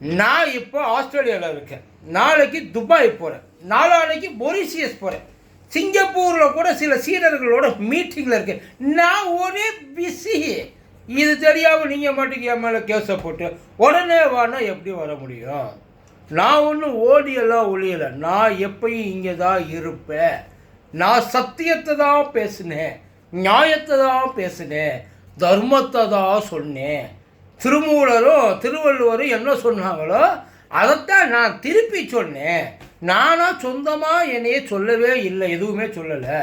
நான் இப்போ ஆஸ்திரேலியாவில் இருக்கேன். நாளைக்கு துபாய் போகிறேன் நாளானைக்கு மொரிசியஸ் போகிறேன் சிங்கப்பூரில் கூட சில சீடர்களோட மீட்டிங்கில் இருக்கேன். நான் ஒரே பிஸி இது தெரியாமல் நீங்கள் மட்டும் என் மேலே கேஸை போட்டு. உடனே வானா எப்படி வர முடியும்? நான் ஒன்றும் ஓடியெல்லாம் ஒழியலை. நான் எப்பயும் இங்கே தான் இருப்பேன். நான் சத்தியத்தை தான் பேசினேன். நியாயத்தை தான் பேசினேன். தர்மத்தை தான் சொன்னேன். திருமூலரும் திருவள்ளுவரும் என்ன சொன்னாங்களோ அதைத்தான் நான் திருப்பி சொன்னேன். நானாக சொந்தமாக என்னையே சொல்லவே இல்லை எதுவுமே சொல்லலை.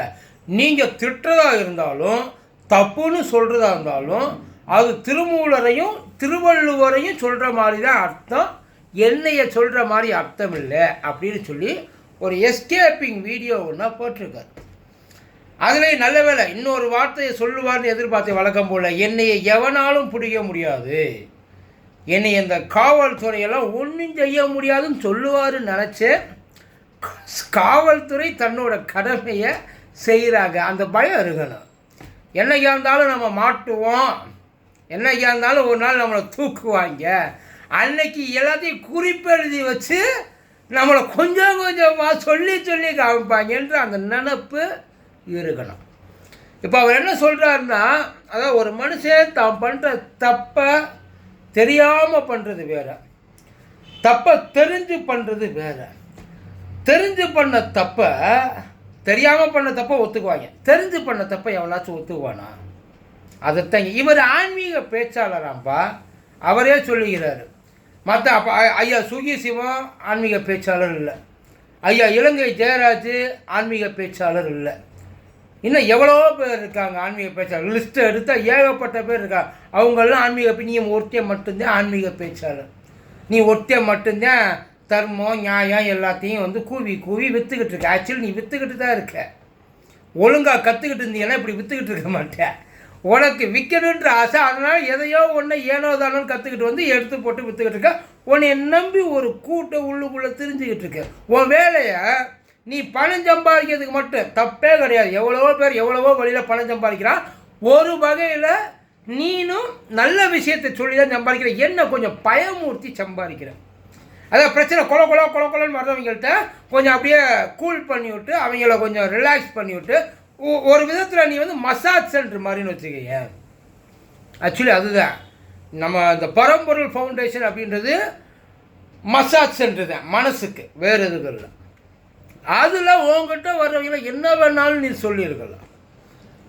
நீங்கள் திட்டுறதா இருந்தாலும் தப்புன்னு சொல்கிறதா இருந்தாலும் அது திருமூலரையும் திருவள்ளுவரையும் சொல்கிற மாதிரி தான் அர்த்தம். என்னைய சொல்கிற மாதிரி அர்த்தம் இல்லை அப்படின்னு சொல்லி ஒரு எஸ்கேப்பிங் வீடியோ ஒன்றா போட்டிருக்காரு. அதிலே நல்ல வேலை இன்னொரு வார்த்தையை சொல்லுவார்னு எதிர்பார்த்த வழக்கம் போல் என்னையை எவனாலும் பிடிக்க முடியாது. என்னை இந்த காவல்துறையெல்லாம் ஒன்றும் செய்ய முடியாதுன்னு சொல்லுவாருன்னு நினச்சி காவல்துறை தன்னோட கடமையை செய்கிறாங்க அந்த பயம் இருக்கணும். என்னைக்கா இருந்தாலும் நம்ம மாட்டுவோம். என்னைக்கா இருந்தாலும் ஒரு நாள் நம்மளை தூக்குவாங்க. அன்னைக்கு எல்லாத்தையும் குறிப்பெழுதி வச்சு நம்மளை கொஞ்சம் கொஞ்சமாக சொல்லி சொல்லி காமிப்பாங்கன்ற அந்த நினப்பு இருக்கணும். இப்போ அவர் என்ன சொல்கிறாருன்னா அதாவது ஒரு மனுஷன் தான் பண்ணுற தப்பை தெரியாமல் பண்ணுறது வேற. தப்பை தெரிஞ்சு பண்ணுறது வேற. தெரிஞ்சு பண்ண தப்பை தெரியாமல் பண்ண தப்பை ஒத்துக்குவாங்க. தெரிஞ்சு பண்ண தப்பை எவனாச்சும் ஒத்துக்குவானா? அதைத்தாங்க இவர் ஆன்மீக பேச்சாளராம்பா அவரே சொல்லுகிறாரு. மற்ற அப்போ ஐயா சுகி சிவம் ஆன்மீக பேச்சாளர் இல்லை. ஐயா இலங்கை ஜெயராஜ் ஆன்மீக பேச்சாளர் இல்லை. இன்னும் எவ்வளோ பேர் இருக்காங்க ஆன்மீக பேச்சாளர். லிஸ்ட்டை எடுத்தால் ஏகப்பட்ட பேர் இருக்காங்க. அவங்களாம் ஆன்மீக பே- நீ ஒருத்திய மட்டும்தான் ஆன்மீக பேச்சாளர். நீ ஒருத்தே மட்டும்தான் தர்மம் நியாயம் எல்லாத்தையும் வந்து கூவி கூவி விற்றுக்கிட்டு இருக்க. ஆக்சுவலி நீ விற்றுக்கிட்டு தான் இருக்க. ஒழுங்காக கற்றுக்கிட்டு இருந்தீங்கன்னா இப்படி விற்றுக்கிட்டு இருக்க மாட்டேன் உனக்கு விற்கணுன்ற ஆசை அதனால் எதையோ ஒன்று ஏனோ தானோன்னு கற்றுக்கிட்டு வந்து எடுத்து போட்டு விற்றுக்கிட்டு இருக்க. உன்னை நம்பி ஒரு கூட்டை உள்ளுக்குள்ளே தெரிஞ்சுக்கிட்டு இருக்க. உன் வேலையை நீ பணம் சம்பாதிக்கிறதுக்கு மட்டும் தப்பே கிடையாது. எவ்வளவோ பேர் எவ்வளவோ வழியில் பணம் சம்பாதிக்கிறான். ஒரு வகையில் நீனும் நல்ல விஷயத்தை சொல்லி தான் சம்பாதிக்கிற. என்ன கொஞ்சம் பயமூர்த்தி சம்பாதிக்கிற. அதான் பிரச்சனை. கொல கொல கொல கொலன்னு வர்றவங்கள்ட்ட கொஞ்சம் அப்படியே கூல் பண்ணி விட்டு அவங்கள கொஞ்சம் ரிலாக்ஸ் பண்ணி விட்டு ஒரு விதத்தில் நீ வந்து மசாஜ் சென்டர் மாதிரின்னு வச்சுக்கோங்க ஆக்சுவலி அதுதான். நம்ம இந்த பரம்பொருள் ஃபவுண்டேஷன் அப்படின்றது மசாஜ் சென்டர் தான். மனசுக்கு. வேறு எதுவும் இல்லை. அதில் உங்ககிட்ட வர்றவங்கள என்ன வேணாலும் நீ சொல்லியிருக்கலாம்.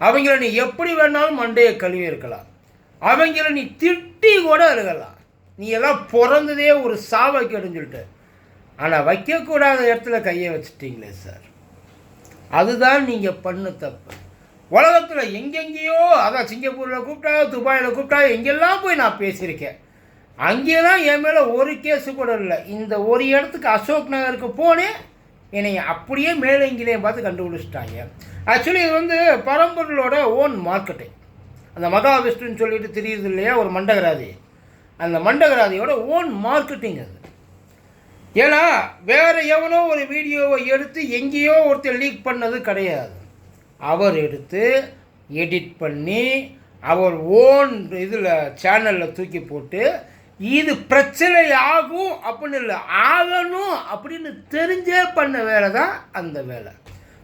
அவங்கள நீ எப்படி வேணாலும் மண்டையை கழுவி இருக்கலாம். அவங்கள நீ திட்டி கூட இருக்கலாம் நீ எல்லாம் பிறந்ததே ஒரு சாவைக்கேடுன்னு சொல்லிட்டு. ஆனால் வைக்கக்கூடாத இடத்துல கையை வச்சுட்டீங்களே சார் அதுதான் நீங்கள் பண்ண தப்பு. உலகத்தில் எங்கெங்கேயோ அதான் சிங்கப்பூரில் கூப்பிட்டா துபாயில் கூப்பிட்டா எங்கெல்லாம் போய் நான் பேசியிருக்கேன். அங்கேலாம் என் மேலே ஒரு கேஸு கூட இல்லை. இந்த ஒரு இடத்துக்கு அசோக் நகருக்கு போனேன். என்னை அப்படியே மேலே பார்த்து கண்டுபிடிச்சிட்டாங்க. ஆக்சுவலி இது வந்து பரம்பொருளோட ஓன் மார்க்கெட்டிங் அந்த மகாவிஷ்ணுன்னு சொல்லிட்டு தெரியுது இல்லையா ஒரு மண்டகராதி. அந்த மண்டகராதியோட ஓன் மார்க்கெட்டிங் அது. ஏன்னா வேறு எவனோ ஒரு வீடியோவை எடுத்து எங்கேயோ ஒருத்தர் லீக் பண்ணது கிடையாது. அவர் எடுத்து எடிட் பண்ணி அவர் ஓன் இதில் சேனலில் தூக்கி போட்டு இது பிரச்சனை ஆகும் அப்படின்னு இல்லை ஆகணும் அப்படின்னு தெரிஞ்சே பண்ண வேலை தான் அந்த வேலை.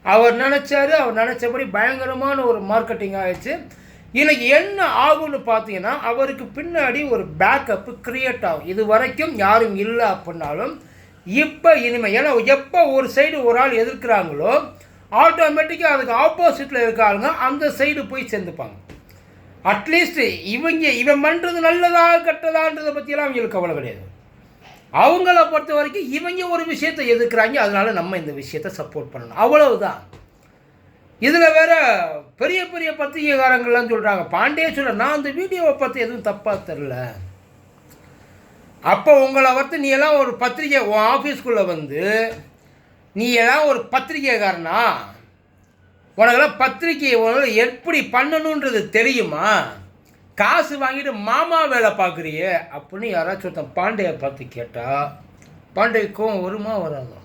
அவர் நினச்சாரு அவர் நினச்சபடி பயங்கரமான ஒரு மார்க்கெட்டிங் ஆயிடுச்சு. இன்னைக்கு என்ன ஆகும்னு பார்த்தீங்கன்னா அவருக்கு பின்னாடி ஒரு பேக்கப்பு க்ரியேட் ஆகும். இது வரைக்கும் யாரும் இல்லை அப்படின்னாலும் இப்போ இனிமேல் ஏன்னா எப்போ ஒரு சைடு ஒரு ஆள் எதிர்க்கிறாங்களோ ஆட்டோமேட்டிக்காக அதுக்கு ஆப்போசிட்டில் இருக்காங்க அந்த சைடு போய் சேர்ந்துப்பாங்க. அட்லீஸ்ட் இவங்க இவன் பண்ணுறது நல்லதா கெட்டதான்றதை பற்றியெல்லாம் அவங்களுக்கு கவலை கிடையாது. அவங்கள பொறுத்த வரைக்கும் இவங்க ஒரு விஷயத்தை எதிர்க்கிறாங்க அதனால் நம்ம இந்த விஷயத்தை சப்போர்ட் பண்ணணும். அவ்வளவுதான். இதில் வேற பெரிய பெரிய பத்திரிகைக்காரங்கள்லாம் சொல்கிறாங்க பாண்டேஸ்வரர் நான் அந்த வீடியோவை பற்றி எதுவும் தப்பாக தெரில. அப்போ உங்களை வந்து நீ எல்லாம் ஒரு பத்திரிகை உன் ஆஃபீஸ்க்குள்ளே வந்து நீ எல்லாம் ஒரு பத்திரிகைக்காரனா? உனக்கெல்லாம் பத்திரிக்கையை உனக்கு எப்படி பண்ணணுன்றது தெரியுமா? காசு வாங்கிட்டு மாமா வேலை பார்க்குறியே அப்படின்னு யாராச்சும் ஒருத்தன் பாண்டையை பார்த்து கேட்டால் பாண்டியக்கும் வருமா வராதோ?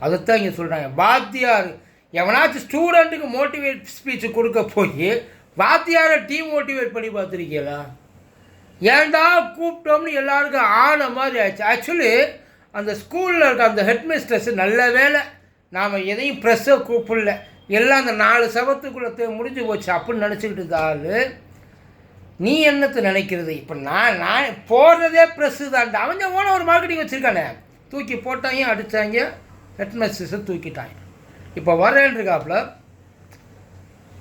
அதைத்தான் இங்கே சொல்கிறாங்க வாத்தியார் எவனாச்சும் ஸ்டூடெண்ட்டுக்கு மோட்டிவேட் ஸ்பீச் கொடுக்க போய் வாத்தியாரை டீம் மோட்டிவேட் பண்ணி பார்த்துருக்கீங்களா? ஏன்டா கூப்பிட்டோம்னு எல்லாருக்கும் ஆன மாதிரி ஆச்சு. ஆக்சுவலி அந்த ஸ்கூலில் இருக்க அந்த ஹெட்மிஸ்ட்ரஸ் நல்ல வேலை நாம் எதையும் ப்ரெஸ்ஸை கூப்பிடல. எல்லாம் அந்த நாலு சவத்துக்குள்ளே முடிஞ்சு போச்சு அப்படின்னு நினச்சிக்கிட்டு நீ என்னத்தை நினைக்கிறது? இப்போ நான் நான் போடுறதே ப்ரெஸ்ஸு தான்டா. அவன் ஓன ஒரு மார்க்கெட்டிங் வச்சுருக்கானே. தூக்கி போட்டாங்க அடித்தாங்க ஹெட்மஸ்டிஸை தூக்கிட்டாங்க. இப்போ வரேன் இருக்காப்புல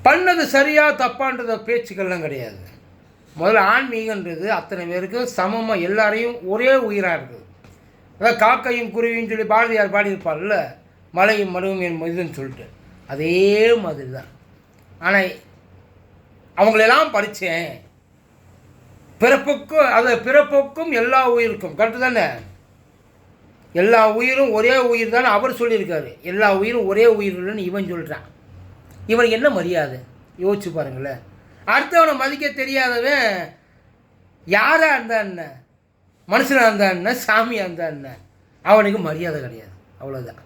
பண்ணது சரியாக தப்பான்றத பேச்சுக்கள்லாம் கிடையாது. முதல்ல ஆன்மீகன்றது அத்தனை பேருக்கும் சமமாக எல்லாரையும் ஒரே உயிராக இருக்குது அதாவது காக்கையும் குருவியும் சொல்லி பாரதியார் பாடியிருப்பார்ல மலையும் மருவும் என் இதுன்னு சொல்லிட்டு. அதே மாதிரி தான் ஆனால் அவங்களெல்லாம் படித்தேன் பிறப்புக்கும் அது பிறப்புக்கும் எல்லா உயிருக்கும். கரெக்டு தானே? எல்லா உயிரும் ஒரே உயிர் தானே அவர் சொல்லியிருக்காரு. எல்லா உயிரும் ஒரே உயிர் இல்லைன்னு இவன் சொல்கிறான் இவனுக்கு என்ன மரியாதை? யோசிச்சு பாருங்களேன். அடுத்தவனை மதிக்க தெரியாதவன் யாராக இருந்தா என்ன? மனுஷனாக இருந்தா என்ன? சாமியாக இருந்தா என்ன? அவனுக்கு மரியாதை கிடையாது. அவ்வளோதான்